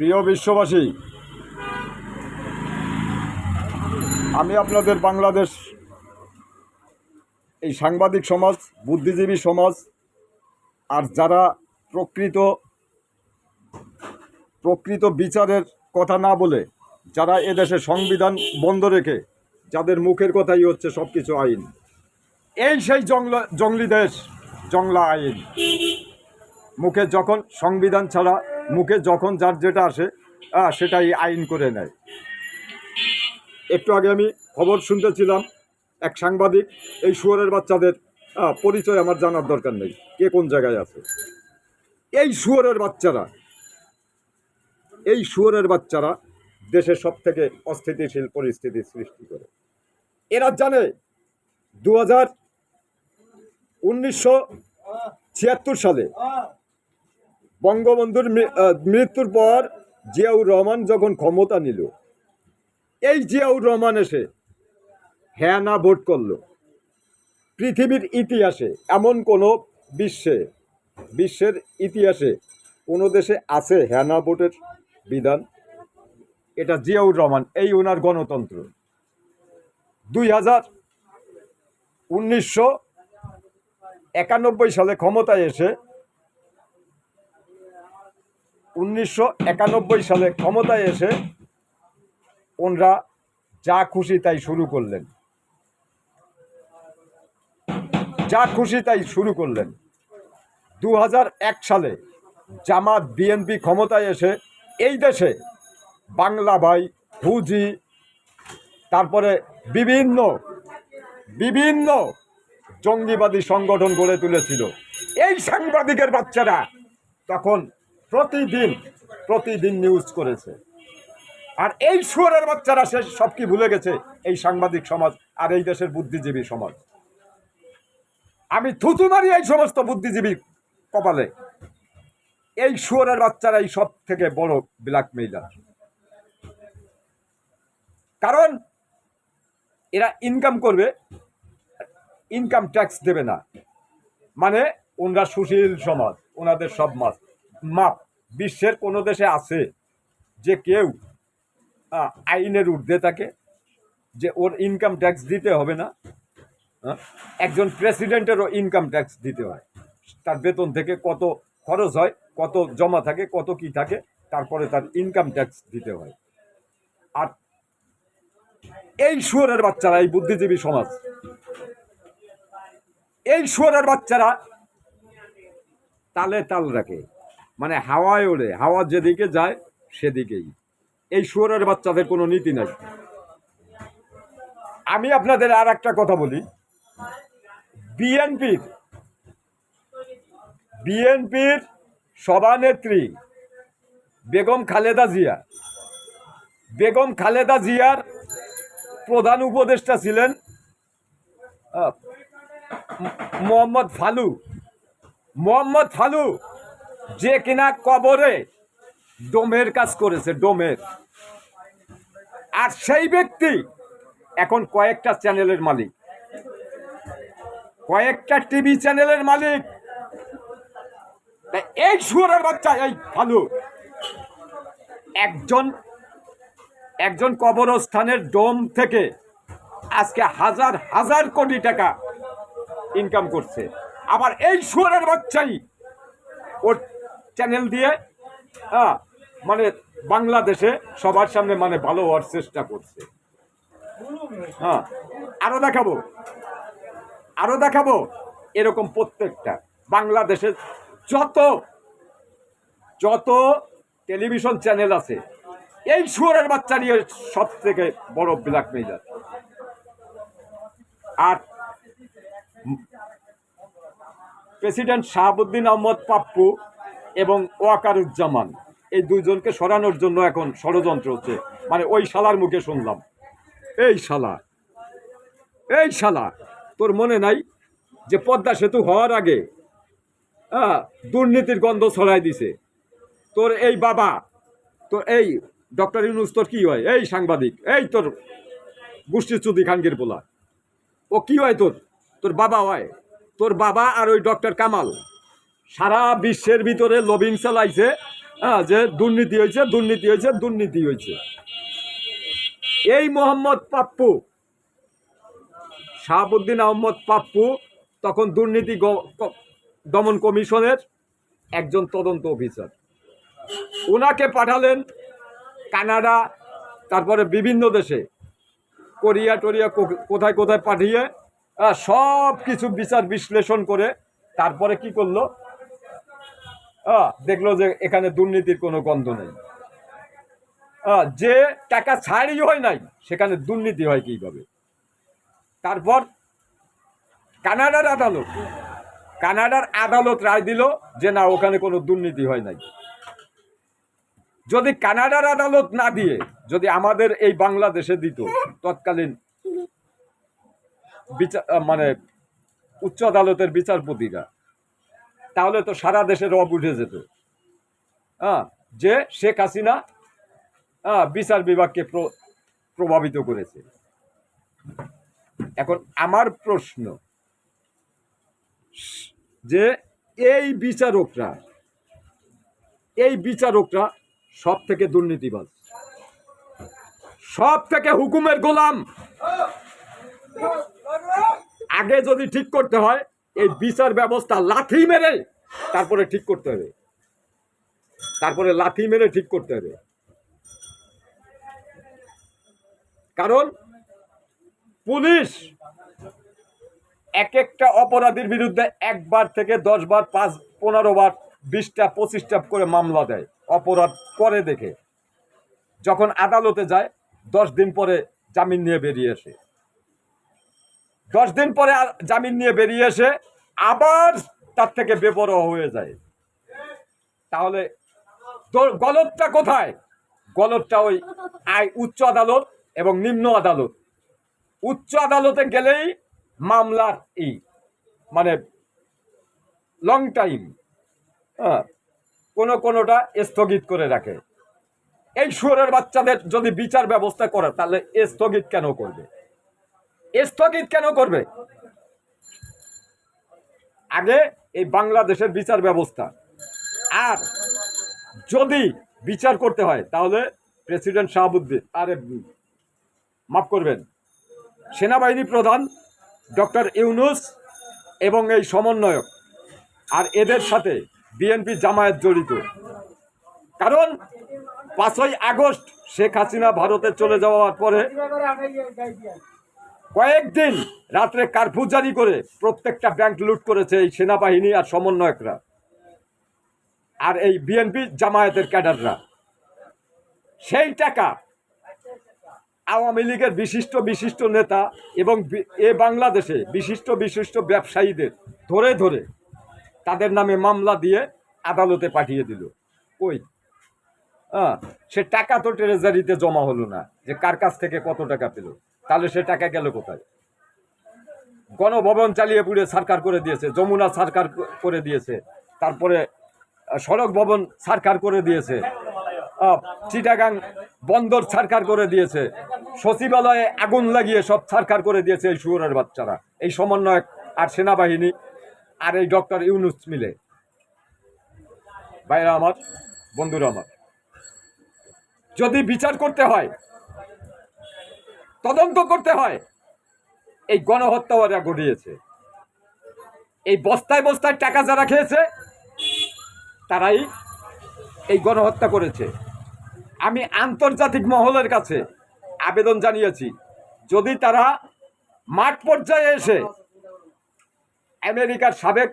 প্রিয় বিশ্ববাসী, আমি আপনাদের বাংলাদেশ, এই সাংবাদিক সমাজ, বুদ্ধিজীবী সমাজ, আর যারা প্রকৃত প্রকৃত বিচারের কথা না বলে, যারা এদেশে সংবিধান বন্ধ রেখে, যাদের মুখের কথাই হচ্ছে সব কিছু আইন। এই সেই জংলা জঙ্গলি দেশ, জংলা আইন। মুখে যখন সংবিধান ছাড়া মুখে যখন যার যেটা আসে সেটাই আইন করে নেয়। একটু আগে আমি খবর শুনতেছিলাম, এক সাংবাদিক, এই শুয়োরের বাচ্চাদের পরিচয় আমার জানার দরকার নেই, কে কোন জায়গায় আছে। এই শুয়োরের বাচ্চারা, এই শুয়োরের বাচ্চারা দেশের সব থেকে অস্থিতিশীল পরিস্থিতির সৃষ্টি করে। এরা জানে দু হাজার উনিশশো ছিয়াত্তর সালে বঙ্গবন্ধুর মৃত্যুর পর জিয়াউর রহমান যখন ক্ষমতা নিল, এই জিয়াউর রহমান এসে হ্যাঁ না ভোট করল। পৃথিবীর ইতিহাসে, এমন কোনো বিশ্বে, বিশ্বের ইতিহাসে কোনো দেশে আছে হ্যাঁ না ভোটের বিধান? এটা জিয়াউর রহমান, এই ওনার গণতন্ত্র। দুই হাজার উনিশশো একানব্বই সালে ক্ষমতায় এসে উনিশশো একানব্বই সালে ক্ষমতায় এসে ওনরা যা খুশি তাই শুরু করলেন। যা খুশি তাই শুরু করলেন। দু সালে জামাত বিএনপি ক্ষমতায় এসে এই দেশে বাংলা ভাই হুজি তারপরে বিভিন্ন বিভিন্ন জঙ্গিবাদী সংগঠন গড়ে তুলেছিল। এই সাংবাদিকের বাচ্চারা তখন প্রতিদিন প্রতিদিন নিউজ করেছে। আর এই সুরের বাচ্চারা সে সব কি ভুলে গেছে? এই সাংবাদিক সমাজ আর এই দেশের বুদ্ধিজীবী সমাজ। আমি থুতু মারি এই সমস্ত বুদ্ধিজীবী কপালে। এই শুয়ারের বাচ্চারা এই সব থেকে বড় ব্ল্যাকমেইলার কারণ, এরা ইনকাম করবে ইনকাম ট্যাক্স দেবে না। মানে ওনারা সুশীল সমাজ, ওনাদের সব মাস। মাপ বিশ্বের কোনো দেশে আছে যে কেউ আইনের ঊর্ধ্বে থাকে, যে ওর ইনকাম ট্যাক্স দিতে হবে না? একজন প্রেসিডেন্টেরও ইনকাম ট্যাক্স দিতে হয় তার বেতন থেকে কত খরচ হয়, কত জমা থাকে, কত কি থাকে, তারপরে তার ইনকাম ট্যাক্স দিতে হয় আর এই শুয়োরের বাচ্চারা, এই বুদ্ধিজীবী সমাজ, এই শুয়োরের বাচ্চারা তালে তাল রাখে মানে হাওয়ায় ওড়ে, হাওয়া যেদিকে যায় সেদিকেই। এই শুয়োরের বাচ্চাদের কোনো নীতি নাই। আমি আপনাদের আর একটা কথা বলি। বিএনপির বিএনপির সভানেত্রী বেগম খালেদা জিয়া, বেগম খালেদা জিয়ার প্রধান উপদেষ্টা ছিলেন মোহাম্মদ ফালু। মোহাম্মদ ফালু যে কিনা কবরে ডোমের কাজ করেছে, ডোমের। আর সেই ব্যক্তি এখন কয়েকটা চ্যানেলের মালিক। কয়েকটা টিভি চ্যানেলের মালিক। এই সুরের বাচ্চা, এই ফালু একজন একজন কবরস্থানের ডোম থেকে আজকে হাজার হাজার কোটি টাকা ইনকাম করছে। আবার এই সুরের বাচ্চাই ওর চ্যানেল দিয়ে হ্যাঁ মানে বাংলাদেশে সবার সামনে মানে ভালো হওয়ার চেষ্টা করছে। হ্যাঁ আরও দেখাবো। আরও দেখাবো এরকম প্রত্যেকটা। বাংলাদেশের যত যত টেলিভিশন চ্যানেল আছে, এই সুরের বাচ্চা নিয়ে সব থেকে বড় ব্ল্যাকমেইলার আর প্রেসিডেন্ট শাহাবুদ্দিন আহমদ পাপ্পু এবং ওয়াকারুজ্জামান। এই দুইজনকে সরানোর জন্য এখন ষড়যন্ত্র হচ্ছে। মানে ওই শালার মুখে শুনলাম। এই শালা। এই শালা। তোর মনে নাই যে পদ্মা সেতু হওয়ার আগে হ্যাঁ দুর্নীতির গন্ধ ছড়াই দিছে? তোর এই বাবা, তোর এই ডক্টর ইউনুস, তোর কী হয়? এই সাংবাদিক, এই তোর গোষ্ঠী চুদি খানগির পোলা। ও কি হয় তোর? তোর বাবা হয়? তোর বাবা আর ওই ডক্টর কামাল। সারা বিশ্বের ভিতরে লবিং চালাইছে হ্যাঁ যে দুর্নীতি হয়েছে দুর্নীতি হয়েছে দুর্নীতি হয়েছে। এই মোহাম্মদ পাপ্পু, শাহাবুদ্দিন আহমদ পাপ্পু তখন দুর্নীতি দমন কমিশনের একজন তদন্ত অফিসার। ওনাকে পাঠালেন কানাডা, তারপরে বিভিন্ন দেশে। কোরিয়া টোরিয়া কোথায় কোথায় পাঠিয়ে সব কিছু বিচার বিশ্লেষণ করে তারপরে কি করল? দেখল যে এখানে দুর্নীতির কোনো গন্ধ নেই। যে টাকা ছাড়ই হয় নাই, সেখানে দুর্নীতি হয় কীভাবে? তারপর কানাডার আদালত কানাডার আদালত রায় দিল যে না, ওখানে কোনো দুর্নীতি হয় নাই। যদি কানাডার আদালত না দিয়ে, যদি আমাদের এই বাংলাদেশে দিত, তৎকালীন বিচার মানে উচ্চ আদালতের বিচারপতিরা তাহলে তো সারা দেশে রব উঠে যেত। হ্যাঁ যে শেখ হাসিনা হ্যাঁ, বিচার বিভাগকে প্র- প্রভাবিত করেছে। এখন আমার প্রশ্ন যে এই বিচারকরা এই বিচারকরা সব থেকে দুর্নীতিবাজ? সব থেকে হুকুমের গোলাম? আগে যদি ঠিক করতে হয়, এই বিচার ব্যবস্থা লাথি মেরে তারপরে ঠিক করতে হবে। তারপরে লাথি মেরে ঠিক করতে হবে। কারণ পুলিশ এক একটা অপরাধীর বিরুদ্ধে একবার থেকে দশ বার পাঁচ, পনেরো বার, বিশটা, পঁচিশটা করে মামলা দেয়, অপরাধ করে দেখে। যখন আদালতে যায়, দশ দিন পরে জামিন নিয়ে বেরিয়ে আসে। দশ দিন পরে আর জামিন নিয়ে বেরিয়ে এসে আবার তার থেকে বেপরোয়া হয়ে যায়। তাহলে গলতটা কোথায়? গলতটা ওই আই, উচ্চ আদালত এবং নিম্ন আদালত। উচ্চ আদালতে গেলেই মামলার এই মানে লং টাইম হ্যাঁ কোনো কোনোটা স্থগিত করে রাখে। এই সুরের বাচ্চাদের যদি বিচার ব্যবস্থা করে, তাহলে স্থগিত কেন করবে? স্থগিত কেন করবে? আগে এই বাংলাদেশের বিচার ব্যবস্থা। আর যদি বিচার করতে হয়, তাহলে প্রেসিডেন্ট শাহাবুদ্দিন, আরে, মাফ করবেন, সেনাবাহিনী প্রধান ডক্টর ইউনুস এবং এই সমন্বয়ক আর এদের সাথে বিএনপি জামায়াত জড়িত। কারণ পাঁচই আগস্ট শেখ হাসিনা ভারতে চলে যাওয়ার পরে কয়েকদিন রাত্রে কারফিউ জারি করে প্রত্যেকটা ব্যাংক লুট করেছে এই সেনাবাহিনী আর সমন্বয়করা। আর এই বিএনপি জামায়াতের ক্যাডাররা। সেই টাকা আওয়ামী লীগের বিশিষ্ট বিশিষ্ট নেতা এবং এ বাংলাদেশে বিশিষ্ট বিশিষ্ট ব্যবসায়ীদের ধরে ধরে তাদের নামে মামলা দিয়ে আদালতে পাঠিয়ে দিল। ওই হ্যাঁ সে টাকা তো ট্রেজারিতে জমা হলো না যে কার কাছ থেকে কত টাকা পেল। তাহলে সে টাকা গেল কোথায়? গণভবন চালিয়ে পুড়ে সরকার করে দিয়েছে, যমুনা সরকার করে দিয়েছে, তারপরে সড়ক ভবন সরকার করে দিয়েছে চিটাগাং বন্দর সরকার করে দিয়েছে, সচিবালয়ে আগুন লাগিয়ে সব সরকার করে দিয়েছে এই শুয়োরের বাচ্চারা, এই সমন্বয়ক আর সেনাবাহিনী আর এই ডক্টর ইউনুস মিলে। ভাইরা আমার, বন্ধুরা আমার, যদি বিচার করতে হয় তদন্ত করতে হয়। এই গণহত্যা ওরা ঘটিয়েছে। এই বস্তায় বস্তায় টাকা যারা খেয়েছে, তারাই এই গণহত্যা করেছে। আমি আন্তর্জাতিক মহলের কাছে আবেদন জানিয়েছি, যদি তারা মাঠ পর্যায়ে এসে আমেরিকার সাবেক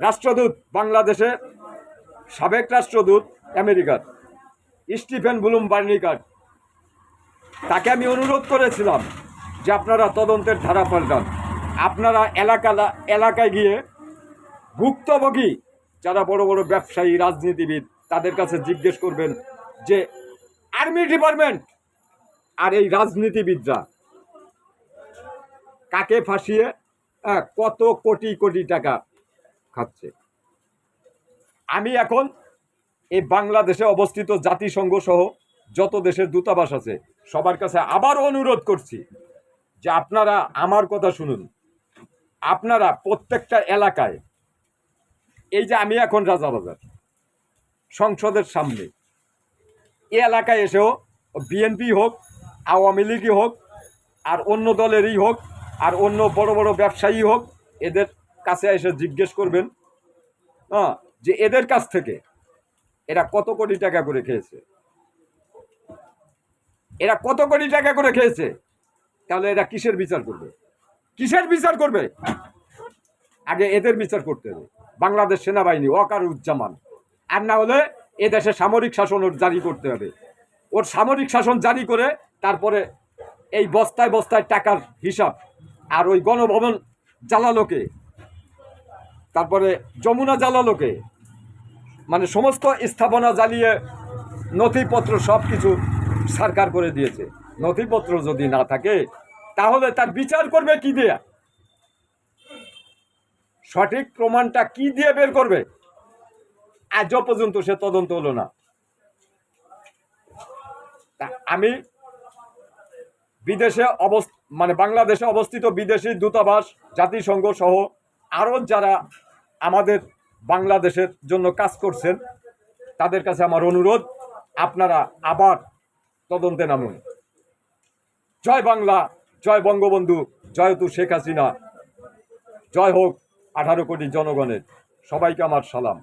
রাষ্ট্রদূত বাংলাদেশে সাবেক রাষ্ট্রদূত আমেরিকার, স্টিফেন ব্লুম বার্নিকার তাকে আমি অনুরোধ করেছিলাম যে আপনারা তদন্তের ধারা পাল্টান। আপনারা এলাকা এলাকায় গিয়ে ভুক্তভোগী, যারা বড় বড় ব্যবসায়ী, রাজনীতিবিদ, তাদের কাছে জিজ্ঞেস করবেন যে আর্মি ডিপার্টমেন্ট আর এই রাজনীতিবিদরা কাকে ফাঁসিয়ে কত কোটি কোটি টাকা খাচ্ছে? আমি এখন এই বাংলাদেশে অবস্থিত জাতিসংঘ সহ যত দেশের দূতাবাস আছে সবার কাছে আবার অনুরোধ করছি যে আপনারা আমার কথা শুনুন। আপনারা প্রত্যেকটা এলাকায়, এই যে আমি এখন রাজা রাজাবাজার, সংসদের সামনে এ এলাকায় এসেও বিএনপি হোক, আওয়ামী লীগই হোক, আর অন্য দলেরই হোক, আর অন্য বড় বড় ব্যবসায়ী হোক, এদের কাছে এসে জিজ্ঞেস করবেন হ্যাঁ যে এদের কাছ থেকে এরা কত কোটি টাকা করে খেয়েছে? এরা কত কোটি টাকা করে খেয়েছে? তাহলে এরা কিসের বিচার করবে? কিসের বিচার করবে? আগে এদের বিচার করতে হবে। বাংলাদেশ সেনাবাহিনী, ওয়াকারুজ্জামান। আর না হলে এ দেশে সামরিক শাসন ওর জারি করতে হবে। ওর সামরিক শাসন জারি করে তারপরে এই বস্তায় বস্তায় টাকার হিসাব আর ওই গণভবন জ্বালালোকে, তারপরে যমুনা জ্বালালোকে মানে সমস্ত স্থাপনা জ্বালিয়ে নথিপত্র সব কিছু সরকার করে দিয়েছে। নথিপত্র যদি না থাকে, তাহলে তার বিচার করবে কি দিয়ে? সঠিক প্রমাণটা কি দিয়ে বের করবে? আজও পর্যন্ত সে তদন্ত হলো না। আমি বিদেশে অবস মানে বাংলাদেশে অবস্থিত বিদেশি দূতাবাস, জাতিসংঘ সহ আরও যারা আমাদের বাংলাদেশের জন্য কাজ করছেন, তাদের কাছে আমার অনুরোধ, আপনারা আবার তদন্তে নামুন। জয় বাংলা, জয় বঙ্গবন্ধু, জয় তু শেখ হাসিনা। জয় হোক আঠারো কোটি জনগণের। সবাইকে আমার সালাম।